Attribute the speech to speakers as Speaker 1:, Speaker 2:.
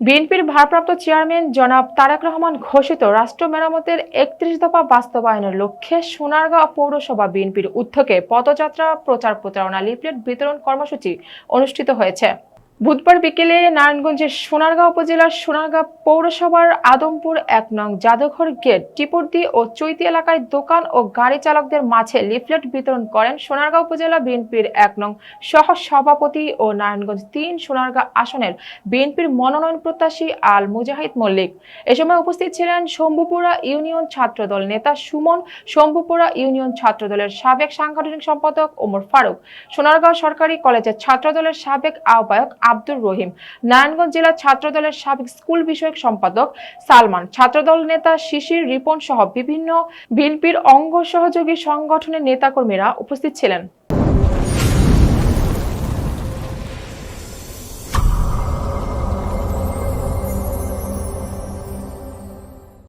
Speaker 1: বিএনপির ভারপ্রাপ্ত চেয়ারম্যান জনাব তারেক রহমান ঘোষিত রাষ্ট্র মেরামতের একত্রিশ দফা বাস্তবায়নের লক্ষ্যে সোনারগাঁও পৌরসভা বিএনপির উদ্যোগে পদযাত্রা, প্রচার প্রচারণা লিফলেট বিতরণ কর্মসূচি অনুষ্ঠিত হয়েছে। বুধবার বিকেলে নারায়ণগঞ্জের সোনারগাঁও উপজেলার সোনারগাঁও পৌরসভার আদমপুর এক নং জাদুঘর গেট, টিপুরদি ও চৈতি এলাকায় দোকান ও গাড়ি চালকদের মাঝে লিফলেট বিতরণ করেন সোনারগাঁও উপজেলা বিএনপির এক নং সহ সভাপতি ও নারায়ণগঞ্জ তিন সোনারগাঁ আসনের বিএনপির মনোনয়ন প্রত্যাশী আল মুজাহিদ মল্লিক। এ সময় উপস্থিত ছিলেন শম্ভুপুরা ইউনিয়ন ছাত্রদল নেতা সুমন, শম্ভুপুরা ইউনিয়ন ছাত্রদলের সাবেক সাংগঠনিক সম্পাদক ওমর ফারুক, সোনারগাঁও সরকারি কলেজের ছাত্রদলের সাবেক আহ্বায়ক আব্দুর রহিম। নারায়ণগঞ্জ জেলা ছাত্রদলের সাবেক স্কুল বিষয়ক সম্পাদক সালমান। ছাত্রদল নেতা শিশির, রিপন সহ বিভিন্ন বিএনপির অঙ্গ সহযোগী সংগঠনের নেতাকর্মীরা উপস্থিত ছিলেন।